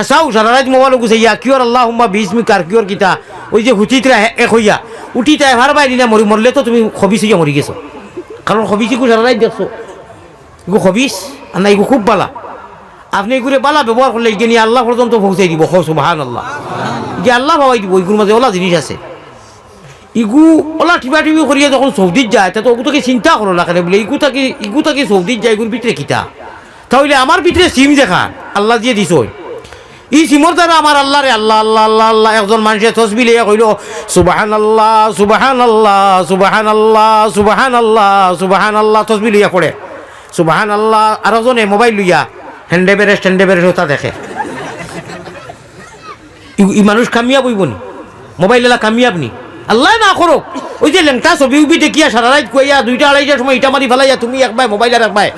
হাসাও সারা রাত মোবাইল গুছাইয়া কিয়র আল্লাহ হুম্মা বিসমি কার কিয়র কিতা ওই যে হুচিতরা এক হইয়া উঠিতা এভার বাইরি না মরি মরলে তো তুমি খবিস হইয়া মরি গেছো। কারণ খবিস ইগু সারা রাত দেখছ। ইগু খবিস আর না ইগু খুব বালা। আপনি এগুলো বালা ব্যবহার করলে এগিয়ে নিয়ে আল্লাহ পর্যন্ত পৌঁছাই দিব, হো সুবাহান আল্লাহ যে আল্লাহ ভাবাই দিব ইগুর মাঝে ওলা জিনিস আছে। ইগু ওলা টিপা টিপি করিয়া যখন সৌদিত যায়, তা তো ওগু তাকে চিন্তা করো না কেন বলে, ইগু তাকে ইগু তাকে সৌদিত যায় ইগুর ভিতরে কিতা। তাহলে আমার ভিতরে সিম দেখা আল্লাহ দিয়ে দিছ। ই সিমর দ্বারা আমার আল্লাহ রে আল্লাহ আল্লাহ আল্লাহ আল্লাহ, একজন মানুষের তসবি লিয়া কইল সুবাহান আল্লাহ সুবাহান আল্লাহ সুবাহান আল্লাহ সুবাহান আল্লাহ সুবাহান আল্লাহ তসবি লিয়া পড়ে সুবাহান আল্লাহ আর একজনে মোবাইল লইয়া হ্যান্ডে বেরেস ট্যান্ডে বেরেস ওটা দেখে। ই- মানুষ কামিয়াব হইব নি? মোবাইল এলা কামিয়াব নি? আল্লাহ না করো ওই যে লেংটা ছবি উবি দেখিয়া সারা রাত কইয়া দুইটা আড়াইটার সময় ইটা মারি ফেলাইয়া তুমি একবার মোবাইল আর একবার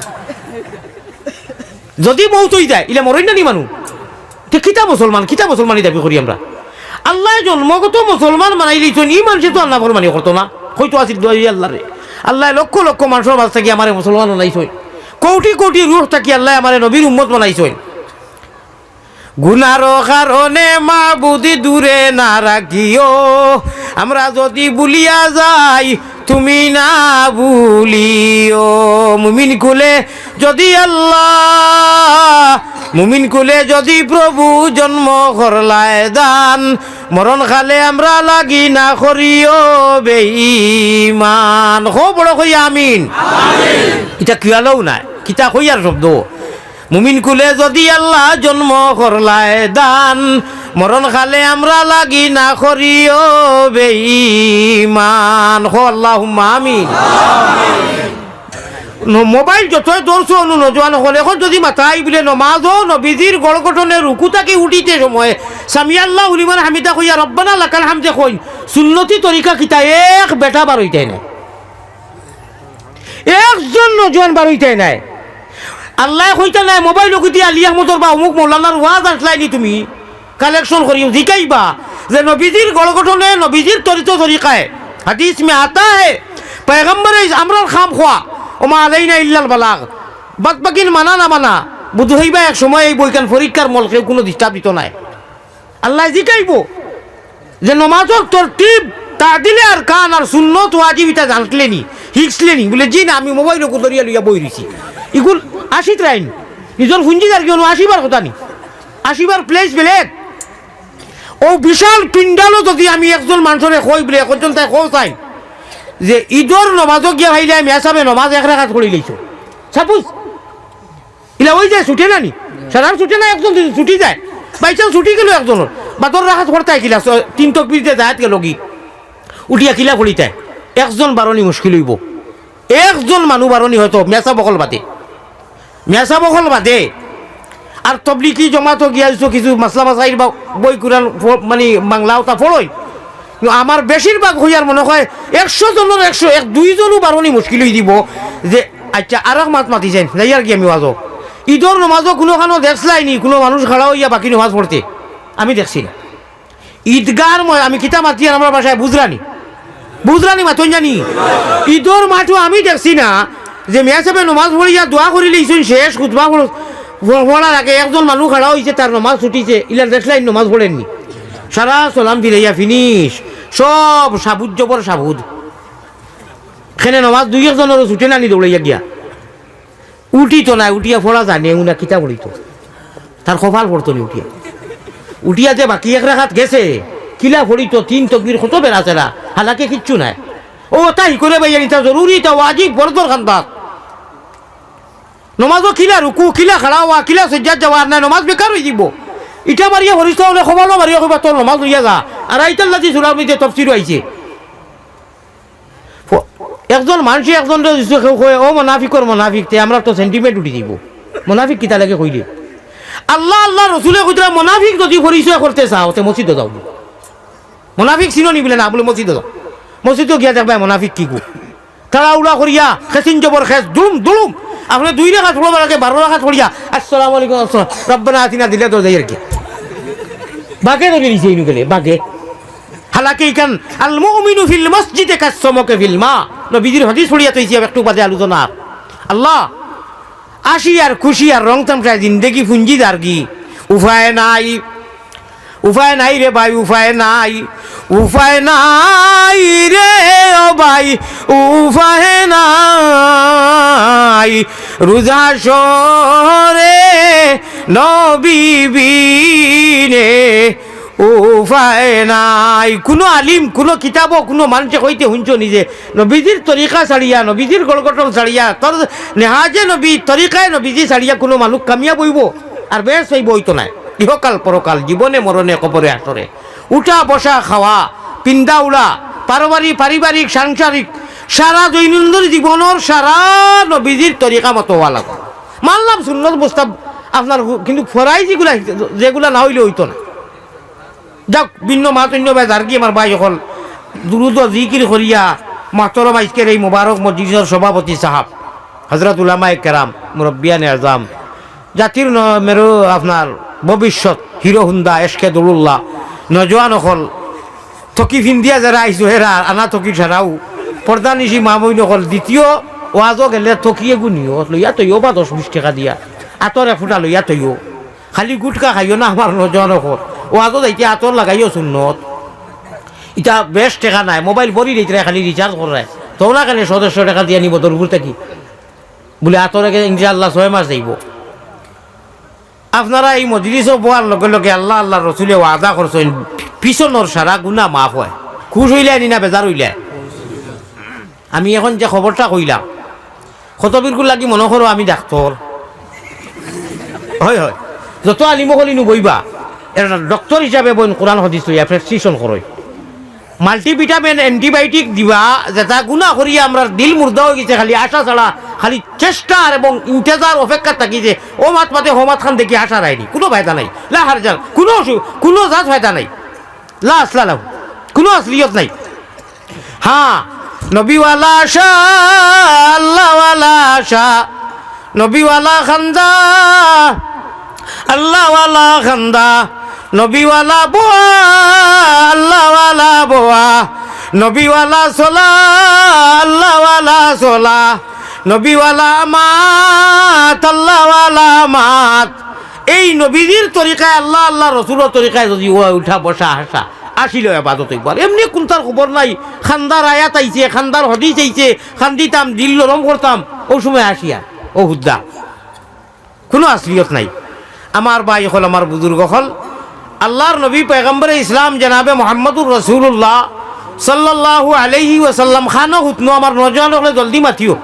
যদি মৌত হয়ে যায়, ইলে মরই না নি মানুষ তে কিতা মুসলমান, কিতা মুসলমানি দাবি করি আমরা? আল্লাহ জন্মগত মুসলমান মানাই দিয়েছেন ই মানুষে তো আল্লাহ ফরমানি করতো না। হয়তো আসিল দোয়াই আল্লাহ লক্ষ লক্ষ মানুষের মাঝ থাকি আমার মুসলমান বানাইছেন কোটি কোটি রুহ থাকি আল্লাহ আমার নবীর উম্মত বানাইছেন গুনার কারণে মা বুদ্ধি দূরে না রাখিও। আমরা যদি বুলিয়া যাই, তুমি না ভুলিও মুমিন কুলে যদি আল্লাহ মুমিন কুলে যদি প্রভু জন্ম করলায় দান মরণ খালে আমরা লাগি না করিও বেঈমান। হো বড় কই আমিন। এটা কিয়ালেও নাই? কিতা কইয়ার শব্দ? মুমিন কুলে যদি আল্লাহ জন্ম করলায় দান মরণ খালে আমরা লাগি না করিও বেঈমান। হো আল্লাহ আমিন। মোবাইল যতই ধরছো অনু নজোয়ান হলে এখন যদি মাথায় বোলে নমাজ নবীজির গড় গঠনে রুকু তাকে উঠিতে সময়, সামিয়াল্লাহ উলিমান হামিদা কইয়া রব্বানা লাকাল হামজে কই সুন্নতি তরিকা কিতা এক বেটা বার হইতে নাই। একজন নজোয়ান বার হইতে নাই। আল্লাহ কইতে নাই, মোবাইল কুতি আলী আহমদর বা অমুক মৌলানার ওয়াজ আসলাইনি তুমি? কালেকশন করিও জিকাইবা। যে নবীজির গড় গঠনে নবীজির তরিত তরিকায় হাদিস মে আতা হে পেগম্বরে আমরা খাম খোয়া ওমা আলাইনা ইল্লাল বালাগ। বাদ বাকিন মানা না মানা। বুধ হইবা এক সময় এই বৈকান পরীক্ষার মলকে কোনো ডিস্টার্ব দিত নাই। আল্লাহ জিকাইব। যে নমাজর তরতিব তাদিলে আর কান আর সুন্নত ওয়াজিব ইটা জানতলেনি হিকসলেনি বলে, জি না, আমি মোবাইল কুদরিয়া লইয়া বই রইছি। ইগুল আশিত রাইন নিজর ফুঞ্জি যার কেন আসিবার কথা নি। আসিবার প্লেস বেলেগ ও বিশাল পিণ্ডালো যদি আমি একজন মানুষরে কই বলে, একজন তাই কও চাই। যে ঈদর নমাজক গিয়া ভাইলে, আমি আসামে নমাজ এক রাখাত করে লইছো সাপোজ ইলা ওই যায় ছুটে না নি? সাধারণ ছুটে না, একজন ছুটি যায় বাই চান্স ছুটি গেল একজনের বাতর রাখাত করতে কিলা তিন তকবিরতে যায় গেল কি উঠিয়া কিলা ফলিতে একজন বারণী মুশকিল হইব একজন মানুহ বারণী হয়তো, মেচা বকল বাদে। মেচা বকল বাদে। আর তবলিকি জমাতো গিয়াছো কিছু মাসলা মাসাইর বা বই কুরান মানে বাংলা ওটা ফলই আমার বেশিরভাগ হইয়ার মনে হয় একশো জনের একশো এক, দুইজনও বারণী মুশকিল হয়ে দিব যে আচ্ছা আর এক মাত মাতিছেন, যাই আর কি আমি ওয়াজও ঈদর নমাজও কোনো খানো দেখলাইনি, কোনো মানুষ খাড়া হইয়া বাকি নমাজ পড়তে। আমি দেখছি না। ঈদগার আমি কিতা মাতি আর আমার বাসায় বুঝরানি বুঝরানি মাতন জানি ঈদর মাঠও আমি দেখছি না যে মেয়া সাহেবে নমাজ পড়িয়া দোয়া করি লইছেন শেষ, খুতবা পড়ার আগে একজন মানুষ খাড়া হয়েছে তার নমাজ ছুটিছে ইলার দেখলাই নমাজ পড়েননি সারা সালাম ফিরাইয়া ফিনিশ সব সাবুদ জবর সাবুদ। খেনে নমাজ দুই একজনের ছুটে নানি দৌড়াইয়া গিয়া। উঠি তো নাই উঠিয়া ফোড়া জানে উনা কিতা পড়িত তার কপাল পড়তো নি উঠিয়া। উঠিয়া যে বাকি এক রাখাত গেছে, কিলা ফড়িত তিন তকবির কত বেড়াচেরা হালাকে কিচ্ছু নাই। ও তাই করে ভাইয়া নিতা জরুরি তা আজি ওয়াজিব বরদর খান্দাত নমাজও কিলা রুকু কিলা খাড়া হওয়া কিলা সজ্জাত যাওয়ার নাই, নমাজ বেকার হয়ে যাব। ইটা মারিয়া হরিষ্ঠ হলে খবরও মারিয়া কইবা তোর নমাজ লইয়া যা। আর আইতাল লাজি সুরার মধ্যে তফসির আইছে একজন মানুষে একজন কয় ও মনাফিকর মনাফিক, তে আমরা তো সেন্টিমেন্ট উঠি দিব। মনাফিক কিতা লাগে কইলে আল্লাহ আল্লাহ রসুলে কইতরা মনাফিক যদি পরিচয় করতে চাও, তে মসজিদে যাও মনাফিক চিনো নি বলে, না, বলে মসজিদে যাও। মসজিদে গিয়া দেখবা মনাফিক কি কো তারা উড়া করিয়া খেসিন জবর খেস দুলুম দুলুম আপনি দুই রেখা পড়বার আগে বারো রেখা পড়িয়া আসসালামু আলাইকুম, আসসালাম। রব্বানা আতিনা দিলে তো যাই আর কি বাগে ধরে নিছে ইনু গেলে, বাগে। হালাকি ইকান আল মুমিনু ফিল মসজিদে কাসমকে ফিল মা। নবীজির হাদিস পড়িয়া তৈছি একটু বাজে আলোচনা। আল্লাহ, আসি আর খুশি আর রং তামসায় জিন্দেগি ফুঞ্জি আর কি উপায় নাই উপায় নাই রে ভাই উপায় নাই উপায় নাই রে ও ভাই উপায় নাই। রোজা সরে নবীবিনে উপায় নাই। কোনো আলিম, কোনো কিতাবও কোনো মানুষে কইতে শুনছ নিজে। নবীজির তরিকা ছাড়িয়া নবীজির গড়গটল ছাড়িয়া, তোর নেহাজে নবী, তরিকায় নবীজি ছাড়িয়া কোনো মানুষ কামিয়া বইব আর বেশ হইব, হইতো নাই। ইহকাল পরকাল, জীবনে, মরণে, কবরে, আসরে। উঠা, বসা, খাওয়া, পিন্দা, উড়া পারবারি পারিবারিক, সাংসারিক, সারা দৈনন্দিন জীবনের সারা নবীজির তরিকা মতো হওয়া লাগবে মানলাম সুন্নত বস্তা আপনার কিন্তু ফরাই যেগুলা যেগুলা না হইলে হইতো না। যাক, ভিন্ন মাতন্য বেজার কি আমার ভাই হল দ্রুত জিকির করিয়া মাতর মাইজকের এই মুবারক মসজিদের সভাপতি সাহাব হজরত উলামায় কেরাম, মুরব্বিয়ান আজম। জাতির মেরু আপনার ভবিষ্যৎ, হিরো হুন্দা এসকে দরুল্লাহ, নজওয়ান হল থকি ফিন্দিয়া যারা আইসো হেরা আনা থকি ছাড়াও পর্দা নিশি মামই নকল দ্বিতীয় ওয়াজও গেলে থকিয়ে গুনিও লইয়া তৈও বা দশ বিশ টাকা দিয়া। আতর এফুটা লইয়া তৈও খালি গুটকা খাইও না আমার নজওয়ান হল ওয়াজও যাইতে আতর লাগাইও সুন্নত ইটা বেশ টাকা নাই, মোবাইল ভরি দিতে খালি রিচার্জ করে তোমরা কেন সদস্য টাকা দিয়ে নিব তোর বলে আতর আগে ইনশাআল্লাহ ছয় মাস যাইব আপনারা এই মজলিসও বোয়ার লগে লগে আল্লাহ আল্লাহ রসুলে ওয়াদা করছেন পিছনের সারা গুণা মাফ হয়। খুশ হইলে আনি না বেজার হইলে আমি এখন যে খবরটা কইলাম। ক্ষতবিরগুলো লাগি মনে করো আমি ডাক্তর হয় হয়। যত আলিমকলি বইবা এটা ডক্টর হিসাবে বইন কোরআন হদিস তৈয়া প্রেসক্রিপশন করই মাল্টিভিটামিন অ্যান্টিবায়োটিক দিবা যেটা গুণা করিয়া আমরা দিল মুর্দা হয়ে গেছে, খালি আশা ছাড়া, খালি চেষ্টার এবং ইন্তেজার অপেক্ষা থাকি যে ও মাত মাতে হোমাত খান দেখি আশা রায়নি কোনো ফায়দা নাই। লা হার যান কোনো কোনো জাত ফায়দা নাই। লা আসলা লাভ কোনো আসলিয়ত নাই। হ্যাঁ নবীওয়ালা আশা আল্লাহওয়ালা আশা নবীওয়ালা খান্দা আল্লাহওয়ালা খান্দা, নবীওয়ালা বোয়া, আল্লাহওয়ালা বোয়া, নবীওয়ালা সোলা, আল্লাহওয়ালা সোলা, নবীওয়ালা মাত, আল্লাহওয়ালা মাত। এই নবীজির তরিকায় আল্লাহ আল্লাহ রসুলের তরিকায় যদি উঠা বসা হাসা আসিল এবাদত একবার। এমনি কোনটার খবর নাই, খান্দার আয়াত আইছে, খান্দার হদিস আইছে খান্দিতাম দিল নরম করতাম, ও সময় আসিয়া, ও হুদ্দা। কোনো আসলিয়ত নাই। আমার ভাই হল আমার বুজুর্গ হল। আল্লাহর নবী পয়গম্বরে ইসলাম জানাবে মোহাম্মদুর রসুল্লাহ সাল্লাল্লাহু আলাইহি ওয়াসাল্লাম। খানো হুতনো, আমার নজওয়ান হলে জলদি মাতিও।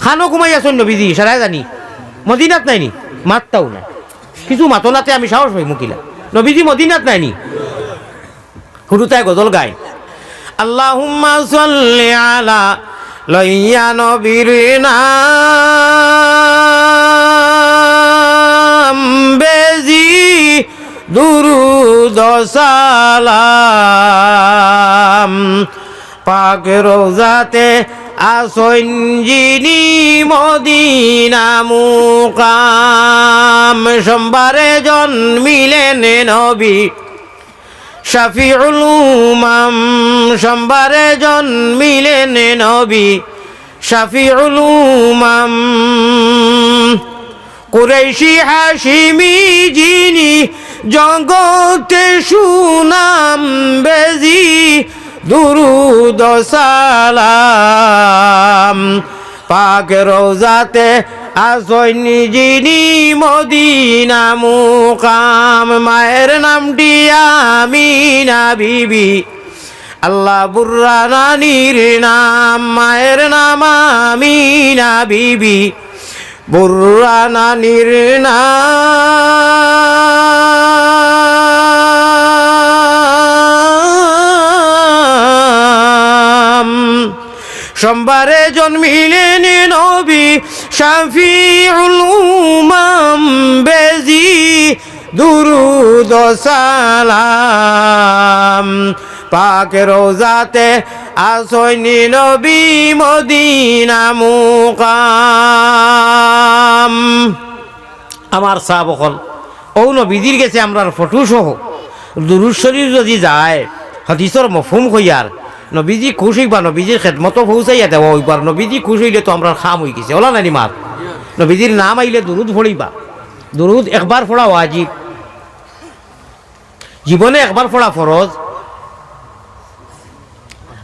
খানো ঘুমাই আসুন নবীজি সারাই জানি। মদিনাত নাইনি? মাতটাও না কিছু মাতো মাতনাতে আমি সাহস পাই মুকিলা। নবীজি, মদিনাত নাইনি? হুরুতায় গজল গায়। আল্লাহুম্মা সাল্লি আলা লইয়া নবীর নাম বেজি দুরুদ সালাম। পাক রোজাতে আসন যিনি মদিনা মুকাম। সোমবারে জন্মিলেন নবী শফিউল উমাম। সোমবারে জন্মিলেন নবী শফিউল উমাম। কুরেশি হাসিমি যিনি জগতে সুনাম বেজি, দুরুদ সালাম। পাক রোজাতে আসনি যিনি মদিনা মুকাম, মায়ের নামটি আমিনা বিবি। আল্লাহ বুর্রা নানির নাম, মায়ের নাম আমিনা বিবি। বুর্রা নানির নাম সোমবারে জন্মিলেন নবী শাফিউল উমাম বেজি দুরুদ সালাম। পাক রোজাতে আসনি নবী মদিনা মুকাম। আমার চা বকল ও নবীদির গেছে আমরা ফটো সহ দুরুদ শরীফ যদি যায় হদিসর মফুম হইয়ার নবীজি খুশ হইবা নবীজির খেদমতো পৌঁছাইয়া দেওয়া হইবার। নবীজি খুশ হইলে তো আমরা খাম হয়ে গেছে, ওলা নানি মার নবীজির নাম আইলে দুরুদ ফড়িবা দুরুদ একবার ফোড়া ওয়াজিব। জীবনে একবার পড়া ফরজ।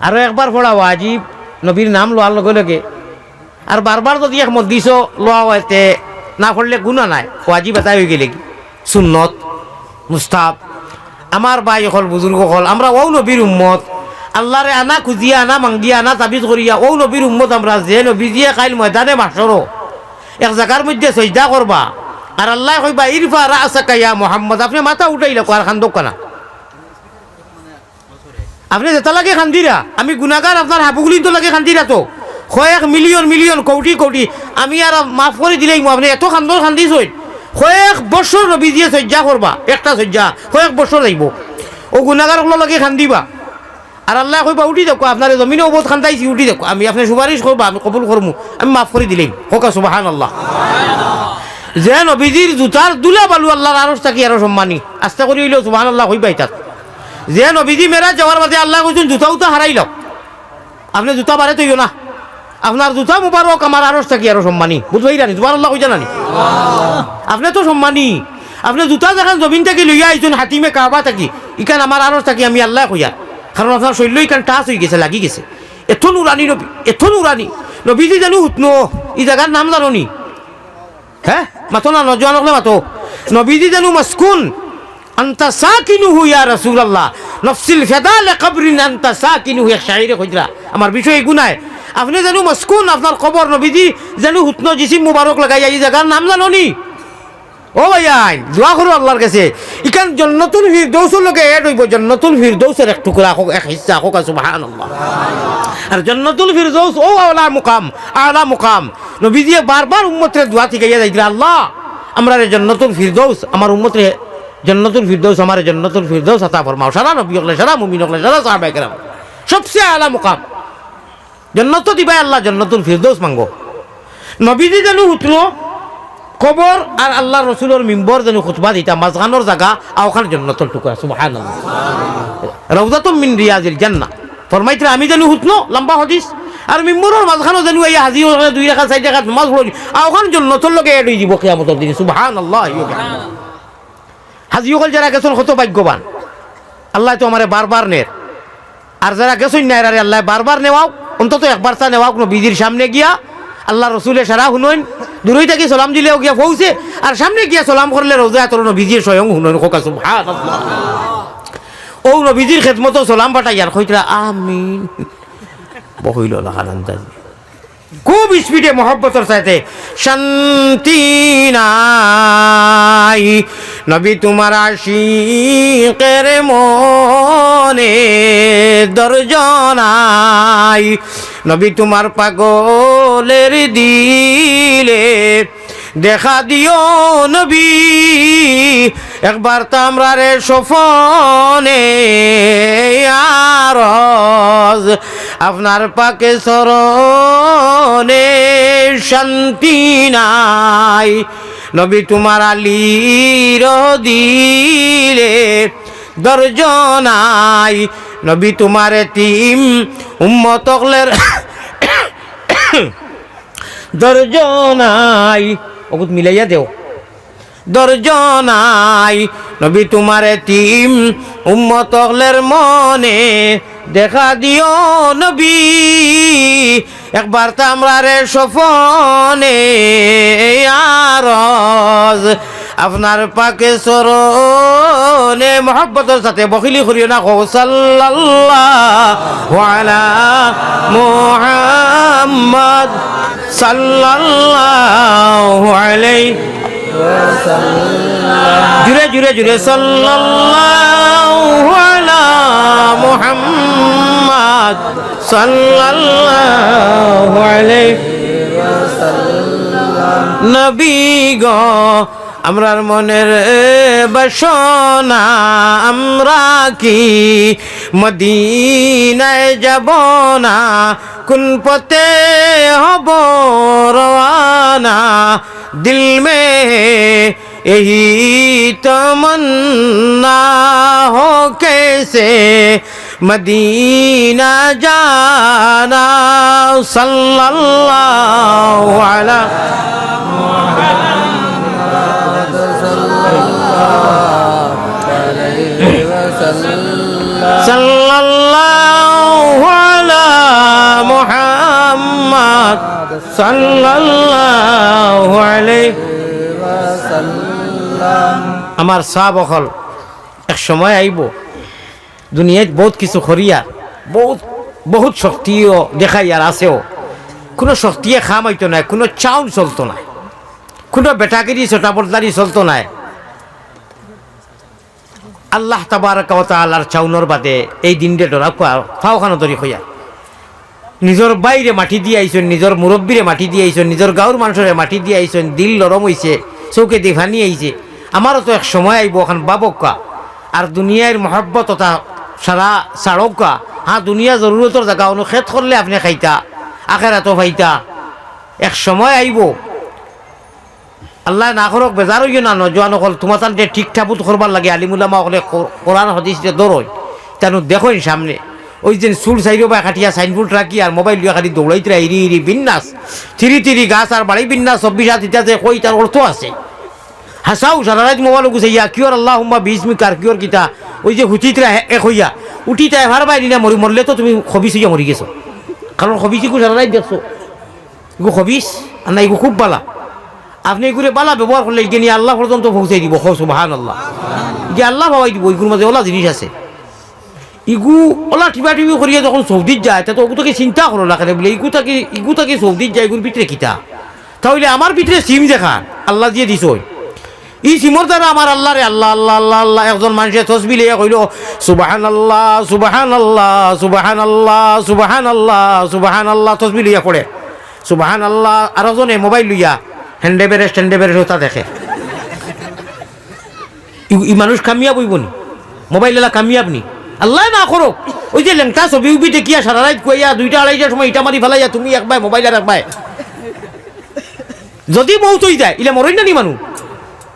আৰু একবাৰ পঢ়া ৱাজিব নবীৰ নাম লোৱাৰ লগে লগে। আৰু বাৰবাৰ যদি এক মদিছ লোৱা হয়তে না পঢ়লে গুণা নাই। ৱাজিব এটাই হৈ গেলে সুন্নত মুস্তাব আমাৰ বাইসকল বুজুৰ্গসকল, আমরা ও নবীর উম্মত। আল্লাহরে আনা খুঁজিয়া, আনা মাঙ্গিয়া আনা তাবিজ করিয়া ও নবীর উম্মত আমরা। যে নবী দিয়ে কাইল ময়দানে মাসরো এক জায়গার মধ্যে সজদা করবা আর আল্লাহ কইবা ইরফা রাসাকা ইয়া মোহাম্মদ। আপনি মাথা উঠাইলে আর খান্দক কানা আপনি যেটা লাগে খান্দিরা আমি গুণাগার আপনার হাবুগুলি তো লাগে খান্দিরা তো কয়েক মিলিয়ন মিলিয়ন, কোটি কোটি। আমি আর মাফ করে দিলেই আপনি এত খান্দর খান্দিছই কয়েক বছর রবি দিয়ে সজ্জা করবা একটা সজ্জা কয়েক বছর যাইব ও গুণাগার লাগে খান্দিবা। আর আল্লাহ কইবা উঠি দেখো আপনার জমিনে অবধ খান্দাইছি, উঠি দেখো আমি আপনি সুপারিশ করবা আমি কবুল করব আমি মাফ করে দিলেই। হোক সুবাহান আল্লাহ যে নবীজির জুতার দুলা বালু আল্লাহর আরস থাকি আরও সম্মানী আস্তে করে হইলেও সুবাহান আল্লাহ হইবাই তার যে নবীজি মেরা যাওয়ার মাঝে আল্লাহ কইছেন, জুতা উতা হারাইল আপনি জুতা বারে তৈও না। আপনার জুতা মুবারক, আমার আরস থাকি আরও সম্মানী। বুঝবাই রানি তোমার আল্লাহ কইছে নানি আপনি তো সম্মানী। আপনি জুতা যখন জমিন থেকে লইয়া আইছেন, হাতিমে কাবা থাকি, ইখান আমার আরস থাকি আমি আল্লাহ কইয়া। কারণ আপনার শৈল্য ইখান টাচ হয়ে গেছে, লাগি গেছে। এত নুরানি নবী এত নুরানি। নবীজি জানো হুতনো এই জায়গার নাম জানো নি হ্যাঁ? মাতো না নজওয়ান হলে মাতো। নবীজি জানো মাসকুন আন্তা সাকিনুহু ইয়া রাসূলুল্লাহ। নফসিল ফেদা লিকবরিন আন্তা সাকিনুহু, এক শাইরে কইরা আমার বিষয় গুনায় আপনি জানো মাসকুন, আপনার কবর নবীজি জানো হুতনো জিসিম মুবারক লাগাই এই জায়গার নাম জানো নি? ও ভাইয়াই, দোয়া করো আল্লাহর কাছে। ইখান জন্নতুল ফিরদৌসের লোকে এড হইব জন্নতুল ফিরদৌসের এক টুকরা হোক, এক হিস্সা হোক সুবহানাল্লাহ। আর জন্নতুল ফিরদৌস, ও আলা মুকাম আলা মুকাম। নবীজি বারবার উম্মতের দোয়া থেকে যাই আল্লাহ আমরা জন্নতুল ফিরদৌস, আমার উম্মতে জন্নতুল ফিরদৌস আমার জন্নতুল ফিরদৌস আতা ফরমাও। সারা নবী হকলে সারা মুমিন হকলে সারা সাহাবায়ে কেরাম। সবচেয়ে আলা মুকাম। জন্নত দিবাই আল্লাহ, জন্নতুল ফিরদৌস মাঙ্গো নবীজি জানো হুতনো কবর আর আল্লাহ রসুলের মিম্বর যেন খুতবা দিতা মাঝখানোর জায়গা আর ওখানে জন্নতর টুকরা সুবাহান রৌদাত মিন রিয়াজিল জান্না ফরমাইতে আমি জানি হুতনো লম্বা হদিস, আর মিম্বরের মাঝখানো জানি এই হাজি দুই রেখা চার রেখা নমাজ আর ওখানে জন্নতর লগে এড দিব কিয়ামতর দিনে সুবাহান আল্লাহ হাজি সকল যারা গেছেন কত ভাগ্যবান। আল্লাহ তো আমারে বারবার নের আর যারা গেছেন নাই আরে আল্লাহ বারবার নেওয়াও, অন্তত একবার চা নেওয়াও, কোনো বিধির সামনে গিয়া, আল্লাহ রসুলের সারা শুনইন দূরই থাকি সালাম দিলেও গিয়া পৌঁছে আর সামনে গিয়া সালাম করলে রোজা তোর নবীজির স্বয়ং শুনইন কোকা সুবহান ও নবীজির খেদমতো সালাম পাঠাই আর কইতরা, আমিন। বহিল লাগান খুব স্পিডে মহব্বতের সাথে, শান্তি নাই। নবী তোমার আশিকের মনে দর্জনাই। নবী তোমার পাগলের দিলে দেখা দিও নবী। একবার তামরারে সফনে আরজ আপনার পাকে সরনে শান্তি নাই। নবী তোমার আলির দিলে দর্জনাই। নবী তোমার তিম উম্মতকলের দর্জনাই। ওগুত মিলাইয়া দেও। দর্জনাই। নবী তোমার তিম উম্মতকলের মনে দেখা দিও নবী। একবার তামরারে সফনে আরজ। আপনার পাকে সরনে মহব্বতের সাথে বকিলি করিও না কো সাল্লাল্লাহু আলা মুহাম্মদ জুড়ে জুড়ে জুড়ে আলা মুহাম্মদ সাল্লাল্লাহু আলাইহি নবী গো, আমরার মনের বাসনা আমরা কি? মদিনায় যাব না, কোন পথে হব রওয়ানা? দিল মে यही तमन्ना हो कैसे मदीना जाना सल्लल्लाहु अलैहि सल्लल्लाहु अला मुहम्मद सल्लल्लाहु अलैहि वसल्लम আমার সাহ অকল এক সময় আইব। দুনিয়াত বহুত কিছু করিয়া বহুত বহুত শক্তিও দেখাই আর আছেও। কোনো শক্তিয়ে খাম হইতো নাই, কোনো চাউন চলতো না কোনো বেটাগিরি ছোটাপর্দারি চলতো নাই। আল্লাহ তাবার চাউনের বাদে এই দিনটা ডরা ফাওখানো ধরি হইয়া নিজর বাইরে মাটি দিয়ে আইসন নিজর মুরব্বীরে মাটি দিয়ে আইসন নিজর গাঁর মানুষের মাটি দিয়ে আইসন দিল নরম হইছে চৌকে দেখানি আইছে। আমারও তো এক সময় আইব এখন বাবকা আর দুনিয়ার মহব্বত তথা সারা সাড়কা হ্যাঁ দুনিয়া জরুরতর জায়গা অনুষেধ করলে আপনি খাইতা আখেরাতো ভাইতা। এক সময় আইব। আল্লাহ না করক বেজার হইও না নজওয়ান অকল তোমার যে ঠিক ঠাকুত করবার লাগে আলিমুল্লামা অকলে কোরআন হদিস যে দৌড়ই তেন দেখোই সামনে। ওই যে চুল চাইরো বা খাটিয়া সাইনবোর্ড রাখি আর মোবাইল লিয়া খালি দৌড়াইতে ইরি ইরি বিন্যাস থিরি থিরি গাছ আর বাড়ি বিন্যাস চব্বিশ হাত ইত্যাদি কই তার অর্থ আছে। হাসাও সারা রাত মোবাইল গুছাইয়া কিয়র আল্লাহ হুম্মা বিজমি কার, কিয়র কিতা ওই যে হুচিতরা এক হইয়া উঠিতা এভার বাইরি না মরি মরলে তো তুমি খবিস হইয়া মরি গেছো। কারণ খবিস ইগু সারা রাত দেখছ। ইগু খবিস আর না ইগু খুব বালা। আপনি এগুলো বালা ব্যবহার করলে এগিয়ে নিয়ে আল্লাহ পর্যন্ত পৌঁছাই দিব। হো সুবাহান আল্লাহ যে আল্লাহ ভাবাই দিব এগুলোর মাঝে ওলা জিনিস আছে। ইগু ওলা টিপা টিপি করিয়া যখন সৌদিত যায় তা তো ওগু তাকে চিন্তা করো না কেন বলে, ইগু তাকে ইগু তাকে সৌদিত যায় এগুর ভিতরে কিতা। তাহলে আমার ভিতরে সিম দেখা আল্লাহ দিয়ে দিছ। ই সিমর দ্বারা আমার আল্লাহ রে আল্লাহ আল্লাহ আল্লাহ আল্লাহ, একজন মানুষের তসবি লিয়া কইল সুবাহান আল্লাহ সুবাহান আল্লাহ সুবাহান আল্লাহ সুবাহান আল্লাহ সুবাহান আল্লাহ তসবি লিয়া পড়ে সুবাহান আল্লাহ আর একজনে মোবাইল লইয়া হ্যান্ডে বেরেস হ্যান্ডে বেরেস ওটা দেখে। ই- মানুষ কামিয়াব হইব নি? মোবাইল এলা কামিয়াব নি? আল্লাহ না করো ওই যে লেংটা ছবি উবি দেখিয়া সারা রাত কইয়া দুইটা আড়াইটার সময় ইটা মারি ফেলাইয়া, তুমি একবার মোবাইল আর একবার যদি মৌত হয়ে যায়, ইলে মরই না নি মানুষ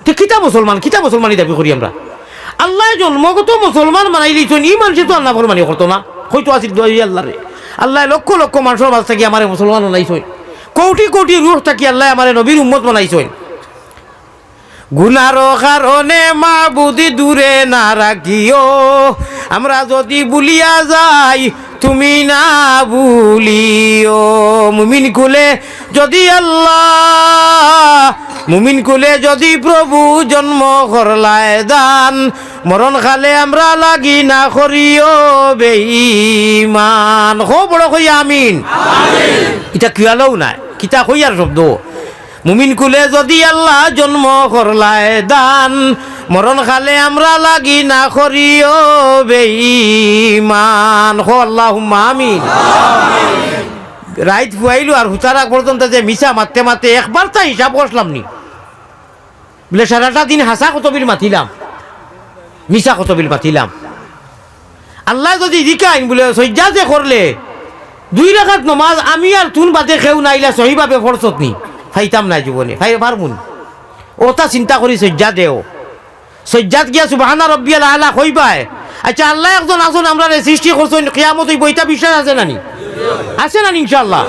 তে কিতা মুসলমান, কিতা মুসলমানই দাবি করি আমরা? আল্লাহ জন্মগত মুসলমান মানাই দিয়েছেন ই মানুষে তো আল্লাহ ফরমানি করতো না। হয়তো আসিল দোয়াই আল্লাহ লক্ষ লক্ষ মানুষের মাঝ থাকি আমার মুসলমান বানাইছেন। কোটি কোটি রুহ থাকি আল্লাহ আমার নবীর উম্মত বানাইছেন। গুনার কারণে মা বুদ্ধি দূরে না রাখিও আমরা যদি বুলিয়া যাই, তুমি না ভুলিও মুমিন কুলে যদি আল্লাহ মুমিন কুলে যদি প্রভু জন্ম করলায় দান, মরণ খালে আমরা লাগি না করিও বেঈমান। হো, বড় কই আমিন। এটা কিয়ালেও নাই? কিতা কইয়ার শব্দ? মুমিন কুলে যদি আল্লাহ জন্ম করলায় দান, মরণ খালে আমরা লাগি না করিও বেঈমান। হো আল্লাহ আমিন। রাইত ফুয়াইলো আর হুতারা পর্যন্ত যে মিশা মারতে মারতে একবার তা হিসাব করলাম নি। বলে সারাটা দিন হাসা কত বিল মাতিলাম। মিশা কত বিল মাতিলাম। আল্লাহ যদি দিকাইন বলে সজ্জা যে করলে, দুই রাখাত নমাজ আমি আর তুন বাদে খেউ নাইলা সহিভাবে ফরসত নি। ফাইতাম না জীবনে ফাই পারমুন ওটা চিন্তা করি সজ্জা দেও। সজ্জাত গিয়া সুবাহানা রব্বিয়াল আলা কইবাই আচ্ছা আল্লাহ একজন আসুন আমরা সৃষ্টি করছেন কিয়ামত এটা বিশ্বাস আছে নানি আসেন ইনশাল্লাহ